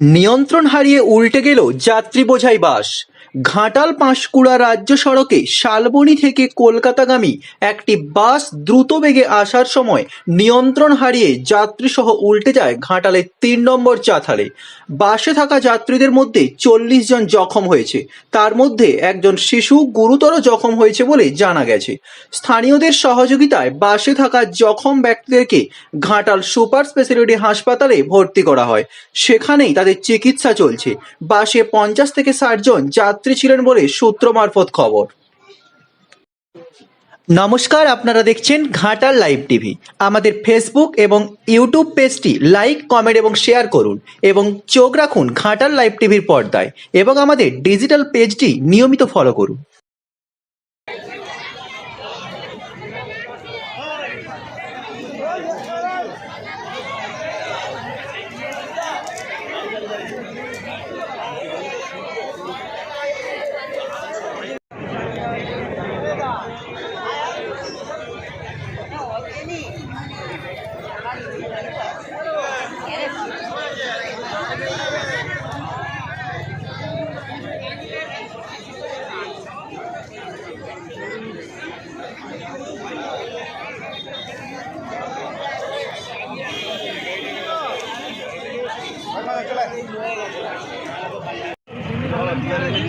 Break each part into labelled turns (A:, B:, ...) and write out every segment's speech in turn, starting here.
A: নিয়ন্ত্রণ হারিয়ে উল্টে গেল যাত্রী বোঝাই বাস। ঘাটাল পাঁশকুড়া রাজ্য সড়কে শালবনী থেকে কলকাতাগামী একটি বাস দ্রুত বেগে আসার সময় নিয়ন্ত্রণ হারিয়ে যাত্রীসহ উল্টে যায় ঘাটালের তিন নম্বর চাথালে বাসে থাকা যাত্রীদের মধ্যে চল্লিশ জন জখম হয়েছে। তার মধ্যে একজন শিশু গুরুতর জখম হয়েছে বলে জানা গেছে। স্থানীয়দের সহযোগিতায় বাসে থাকা জখম ব্যক্তিদেরকে ঘাটাল সুপার স্পেশালিটি হাসপাতালে ভর্তি করা হয়। সেখানেই তাদের চিকিৎসা চলছে। বাসে পঞ্চাশ থেকে ষাট জন যাত্রী ছিলেন বলে সূত্র মারফত খবর। নমস্কার, আপনারা দেখছেন ঘাটাল লাইভ টিভি। আমাদের ফেসবুক এবং ইউটিউব পেজটি লাইক কমেন্ট এবং শেয়ার করুন এবং চোখ রাখুন ঘাটাল লাইভ টিভির পর্দায় এবং আমাদের ডিজিটাল পেজটি নিয়মিত ফলো করুন।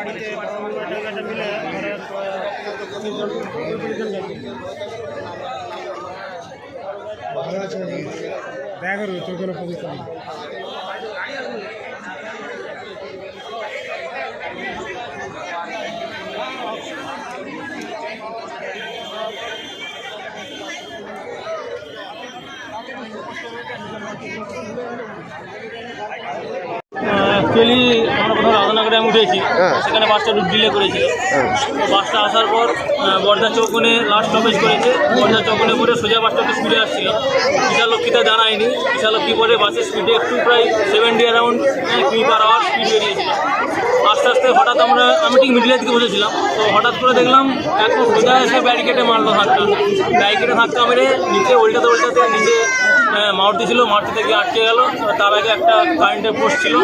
B: আমাদের রেসিপিটা বলো নশোটা তুই
C: দেখা
D: অ্যাকচুয়ালি আমরা প্রথমে রাধানগরে আমি উঠেছি। সেখানে বাসটা রুট ডিলে করেছিল। বাসটা আসার পর বর্ধা চৌকনে লাস্ট স্টপেজ করেছে। বর্ধা চৌকনে করে সোজা বাসটা একটু স্পিডে আসছিল। বিশালক্ষীটা জানায়নি। বিশালক্ষী পরে বাসের স্পিডে একটু প্রায় সেভেন্টি অ্যারাউন্ড কিমি পার আওয়ার স্পিড বেরিয়েছিল। আস্তে আস্তে হঠাৎ আমরা আমি ঠিক মিডিলের দিকে বসেছিলাম। তো হঠাৎ করে দেখলাম একদম সোজা এসে ব্যারিকেডে মারলো ধাক্কা। ব্যারিকেডে ধাক্কা মেরে নিচে উল্টাতে উল্টাতে নিচে মারুতি ছিল মারুতি থেকে আটকে গেল। তার আগে একটা কারেন্টের পোস্ট ছিল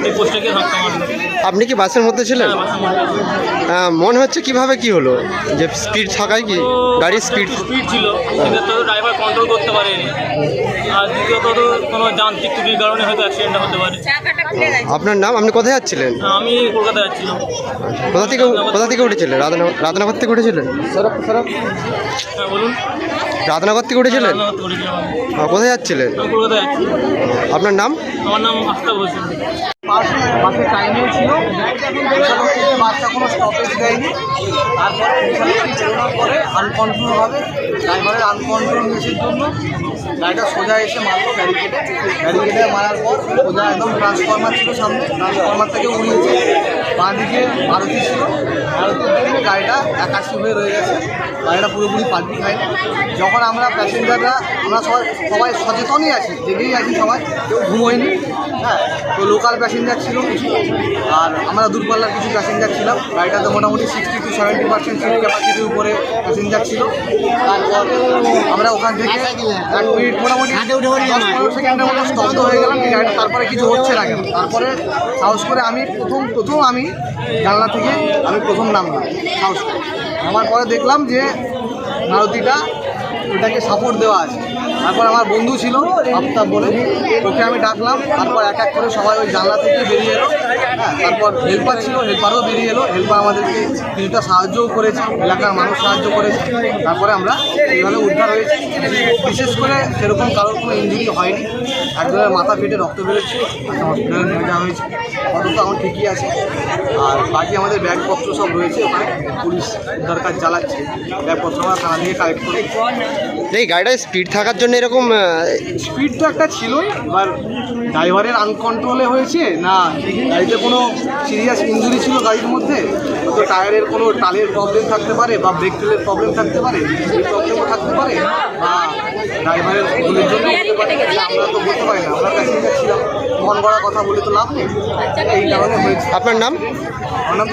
D: সেই পোস্টে গিয়ে ধাক্কা মারলো।
E: আপনি কি বাসের মধ্যে ছিলেন?
D: হ্যাঁ,
E: মনে হচ্ছে কীভাবে কি হলো? যে স্পিড থাকায় কি? গাড়ির স্পিড
D: স্পিড ছিল তো ড্রাইভার কন্ট্রোল করতে পারেনি। আর দ্বিতীয়ত তো কোনো যান্ত্রিক ত্রুটির কারণে হয়তো অ্যাক্সিডেন্টটা হতে পারে।
E: আপনার নাম? আপনি কোথায় যাচ্ছিলেন?
D: আমি কলকাতা যাচ্ছিলাম।
E: কোথা থেকে কোথা থেকে উঠেছিলেন? রাধানগর থেকে উঠেছিলেন?
D: হ্যাঁ বলুন।
E: রাধানগর থেকে উঠেছিলেন কোথায় যাচ্ছিলেন আপনার নাম?
D: আমার নাম আফতাব হোসেন।
B: বাসের টাইমেও ছিল। বাসটা কোনো স্টপেজ দেয়নি। তারপরে বিশালক্ষী বেরোনোর পরে আনকন্ট্রোলভাবে ড্রাইভারের আনকন্ট্রোল মিসের জন্য গাড়িটা সোজা এসে মারলো ব্যারিকেডে ব্যারিকেডে মারার পর সোজা একদম ট্রান্সফরমার ছিল সামনে। ট্রান্সফরমার থেকে উড়িয়েছে। বাঁদিকে মারুতি ছিল। মারুতির জন্য গাড়িটা একাশি হয়ে রয়ে গেছে। গাড়িটা পুরোপুরি পাল্টি খায়নি যখন আমরা প্যাসেঞ্জাররা আমরা সবাই সবাই সচেতনই আছি জেগেই আছি সবাই। কেউ ঘুমোয়নি হ্যাঁ তো লোকাল প্যাসেঞ্জার ছিল কিছু। আর আমরা দূরপাল্লার কিছু প্যাসেঞ্জার ছিলাম। গাড়িটাতে মোটামুটি sixty to seventy percent seat ক্যাপাসিটির উপরে প্যাসেঞ্জার ছিল। তারপর আমরা ওখান থেকে এক মিনিট মোটামুটি দশ পনেরো সেকেন্ডের মতো স্তব্ধ হয়ে গেলাম গাড়িটা তারপরে কিছু হচ্ছে না। কেন তারপরে সাহস করে আমি প্রথম প্রথম আমি জানলা থেকে আমি প্রথম নামলাম, সাহস আমার পরে দেখলাম যে মারুতিটা ওটাকে সাপোর্ট দেওয়া আছে। তারপর আমার বন্ধু ছিল আফতাব বলে। ওকে আমি ডাকলাম, তারপর এক এক করে সবাই ওই জানলা থেকে বেরিয়ে এলো। হ্যাঁ তারপর হেল্পার ছিল হেল্পারও বেরিয়ে এলো। হেল্পার আমাদেরকে কিছুটা সাহায্যও করেছে, এলাকার মানুষ সাহায্য করেছে। তারপরে আমরা এইভাবে উদ্ধার হয়েছি। বিশেষ করে সেরকম কারোর কোনো ইঞ্জুরি হয়নি। একজনের মাথা ফেটে রক্ত বেরোচ্ছে তাকে হসপিটালে নিয়ে যাওয়া হয়েছে। অন্তত আমার ঠিকই আছে। আর বাকি আমাদের ব্যাগপত্র সব রয়েছে ওখানে। পুলিশ উদ্ধার কাজ চালাচ্ছে। ব্যাগপত্র আমরা থানা থেকে কালেক্ট করি
E: এই গাড়িটা স্পিড থাকার জন্য এরকম
B: স্পিড তো একটা ছিলই এবার ড্রাইভারের আনকন্ট্রোলে হয়েছে? না গাড়িতে কোনো সিরিয়াস ইঞ্জুরি ছিল গাড়ির মধ্যে? হয়তো টায়ারের কোনো টালের প্রবলেম থাকতে পারে বা ব্রেক তেলের প্রবলেম থাকতে পারে এই প্রবলেমও থাকতে পারে বা ড্রাইভারের ভুলের জন্য হতে পারে। আমরা তো বলতে পারি না আমরা প্যাসেঞ্জার ছিলাম। মন করার কথা বলে তো লাভ নেই। এই কারণে হয়েছে।
E: আপনার নাম?
B: আমার নাম